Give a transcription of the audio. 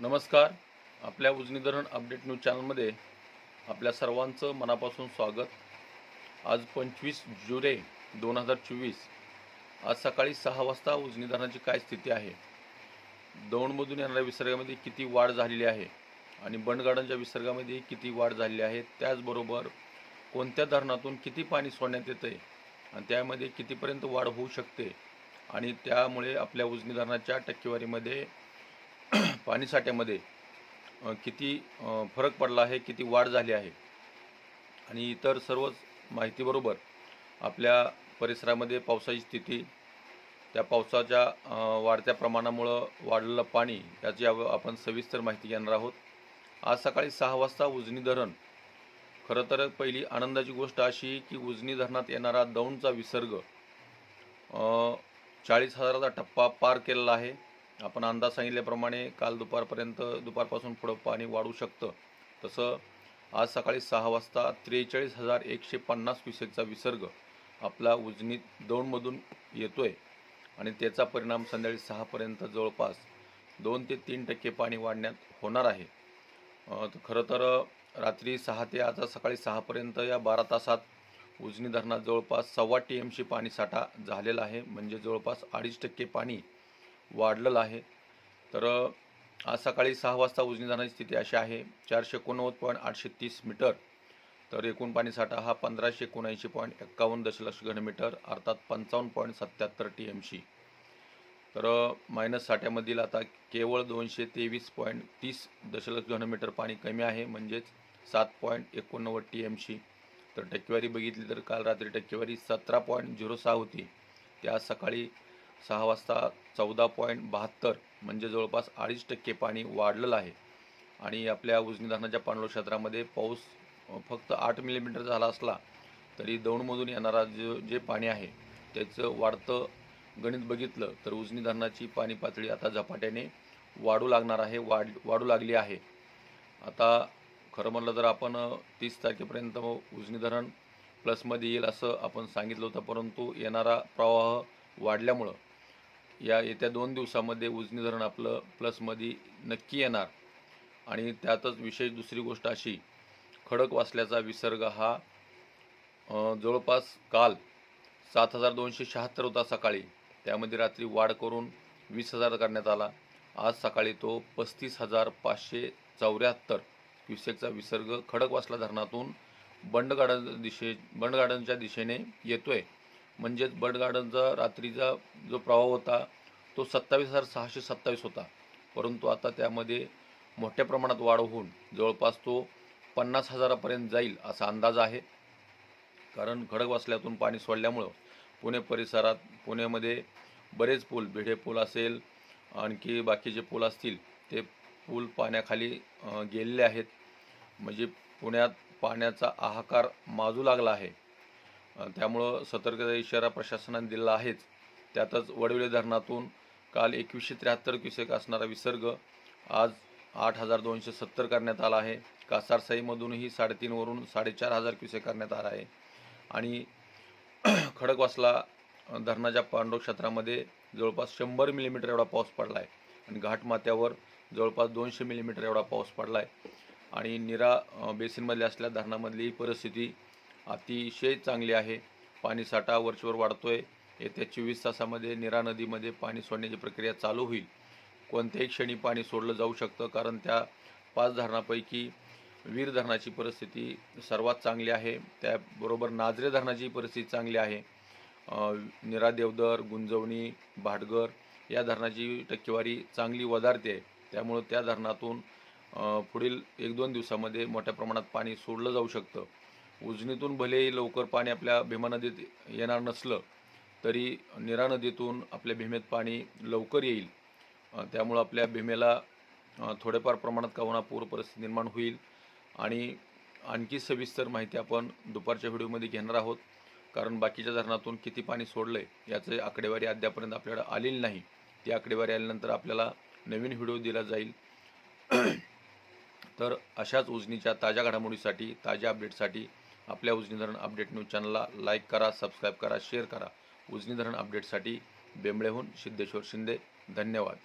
नमस्कार. आपल्या उजनी धरण अपडेट न्यूज चॅनलमध्ये आपल्या सर्वांचं मनापासून स्वागत. आज पंचवीस जुलै दोन हजार चोवीस आज सकाळी सहा वाजता उजनी धरणाची काय स्थिती आहे? दौंडमधून येणाऱ्या विसर्गामध्ये किती वाढ झालेली आहे? आणि बंडगार्डनच्या विसर्गामध्ये किती वाढ झालेली आहे? त्याचबरोबर कोणत्या धरणातून किती पाणी सोडण्यात येतं आहे आणि त्यामध्ये कितीपर्यंत वाढ होऊ शकते? आणि त्यामुळे आपल्या उजनी धरणाच्या टक्केवारीमध्ये पाणी साठ्यामध्ये किती फरक पडला आहे किती वाढ झाली आहे. आणि इतर सर्वच माहितीबरोबर आपल्या परिसरामध्ये पावसाची स्थिती त्या पावसाच्या वाढत्या प्रमाणामुळं वाढलेलं पाणी याची आपण सविस्तर माहिती घेणार आहोत. आज सकाळी सहा वाजता उजनी धरण. खरं तर पहिली आनंदाची गोष्ट अशी की उजनी धरणात येणारा दौंडचा विसर्ग चाळीस हजाराचा टप्पा पार केलेला आहे. आपण अंदाज सांगितल्याप्रमाणे काल दुपारपर्यंत दुपारपासून पुढं पाणी वाढू शकतं. तसं आज सकाळी सहा वाजता त्रेचाळीस हजार एकशे पन्नास क्युसेकचा विसर्ग आपला उजनीत दौंडमधून येतो आहे आणि त्याचा परिणाम संध्याकाळी सहापर्यंत जवळपास दोन ते तीन टक्के पाणी वाढण्यात होणार आहे. तर खरं तर रात्री सहा ते आज सकाळी सहापर्यंत या बारा तासात उजनी धरणात जवळपास सव्वा टी एमशी पाणी साठा झालेला आहे. म्हणजे जवळपास अडीच टक्के पाणी वाढलेलं आहे. तर आज सकाळी सहा वाजता उजनी जाण्याची स्थिती अशी आहे. चारशे एकोणनव्वद पॉईंट आठशे तीस मीटर. तर एकूण पाणीसाठा हा पंधराशे एकोणऐंशी पॉईंट एक्कावन्न दशलक्ष घनमीटर अर्थात पंचावन्न पॉईंट सत्याहत्तर टी एम सी तर मायनस साठ्यामधील आता केवळ दोनशे तेवीस पॉईंट तीस दशलक्ष घनमीटर पाणी कमी आहे म्हणजेच सात पॉईंट एकोणनव्वद टी एम सी तर टक्केवारी बघितली तर काल रात्री टक्केवारी सतरा पॉईंट झिरो सहा होती. त्या आज सकाळी सहा वाजता चौदा पॉईंट बहात्तर म्हणजे जवळपास अडीच टक्के पाणी वाढलेलं आहे. आणि आपल्या उजनी धरणाच्या पाणलोट क्षेत्रामध्ये पाऊस फक्त आठ मिलीमीटर झाला असला तरी दौंडमधून येणारा जो जे पाणी आहे त्याचं वाढतं गणित बघितलं तर उजनी धरणाची पाणी पातळी आता झपाट्याने वाढू लागणार आहे वाढ वाढू लागली आहे. आता खरं म्हणलं तर आपण तीस तारखेपर्यंत उजनी धरण प्लसमध्ये येईल असं आपण सांगितलं होतं परंतु येणारा प्रवाह वाढल्यामुळं या येत्या दोन दिवसामध्ये उजनी धरण आपलं प्लसमध्ये नक्की येणार. आणि त्यातच विशेष दुसरी गोष्ट अशी खडक वाचल्याचा विसर्ग हा जवळपास काल सात हजार दोनशे शहात्तर होता सकाळी. त्यामध्ये रात्री वाढ करून वीस हजार करण्यात आला. आज सकाळी तो पस्तीस हजार पाचशे चौऱ्याहत्तर क्युसेकचा विसर्ग खडकवासला धरणातून बंड गार्डन दिशे बंड गार्डनच्या दिशेने आहे म्हणजेच बर्ड गार्डनचा रात्रीचा जो प्रवाह होता तो सत्तावीस हजार सहाशे सत्तावीस होता. परंतु आता त्यामध्ये मोठ्या प्रमाणात वाढ होऊन जवळपास तो पन्नास हजारापर्यंत जाईल असा अंदाज आहे. कारण खडकवासल्यातून पाणी सोडल्यामुळं पुणे परिसरात पुण्यामध्ये बरेच पूल भिडे पूल असेल आणखी बाकीचे पूल असतील ते पूल पाण्याखाली गेलेले आहेत. म्हणजे पुण्यात पाण्याचा आहाकार माजू लागला आहे. त्यामुळं सतर्कता इशारा प्रशासनाने दिला आहेच. त्यातच वडवले धरणातून काल एकवीसशे त्र्याहत्तर क्युसेक असणारा विसर्ग आज आठ हजार दोनशे सत्तर करण्यात आला आहे. कासारसाईमधूनही साडेतीनवरून साडेचार हजार क्युसेक करण्यात आला आहे. आणि खडकवासला धरणाच्या पांडव क्षेत्रामध्ये जवळपास शंभर मिलीमीटर एवढा पाऊस पडला आहे आणि घाटमाथ्यावर जवळपास दोनशे मिलीमीटर एवढा पाऊस पडला आहे आणि निरा बेसिनमधल्या असल्या धरणामधली ही परिस्थिती अतिशय चांगली आहे. पाणीसाठा वाढतो आहे येत्या चोवीस तासामध्ये निरा नदीमध्ये पाणी सोडण्याची प्रक्रिया चालू होईल. कोणत्याही क्षणी पाणी सोडलं जाऊ शकतं कारण त्या पाच धरणापैकी वीर धरणाची परिस्थिती सर्वात चांगली आहे. त्याबरोबर नाझरे धरणाची परिस्थिती चांगली आहे. निरा देवदर गुंजवणी भाटगर या धरणाची टक्केवारी चांगली वधारते आहे त्यामुळं त्या धरणातून पुढील एक दोन दिवसामध्ये मोठ्या प्रमाणात पाणी सोडलं जाऊ शकतं. उजनीतून भलेही लवकर पाणी आपल्या भीमा नदीत येणार नसलं तरी निरा नदीतून आपल्या भीमेत पाणी लवकर येईल. त्यामुळं आपल्या भीमेला थोड्याफार प्रमाणात का होणार पूर परिस्थिती निर्माण होईल. आणि आणखी सविस्तर माहिती आपण दुपारच्या व्हिडिओमध्ये घेणार आहोत. कारण बाकीच्या धरणातून किती पाणी सोडलं आहे याचं आकडेवारी अद्यापर्यंत आपल्याला आलेली नाही. ती आकडेवारी आल्यानंतर आपल्याला नवीन व्हिडिओ दिला जाईल. तर अशाच उजनीच्या ताज्या घडामोडीसाठी ताज्या अपडेटसाठी आपल्या उजनी धरण अपडेट न्यूज चॅनलला लाईक करा सबस्क्राईब करा शेअर करा. उजनी धरण अपडेटसाठी बेंबळेहून सिद्धेश्वर शिंदे. धन्यवाद.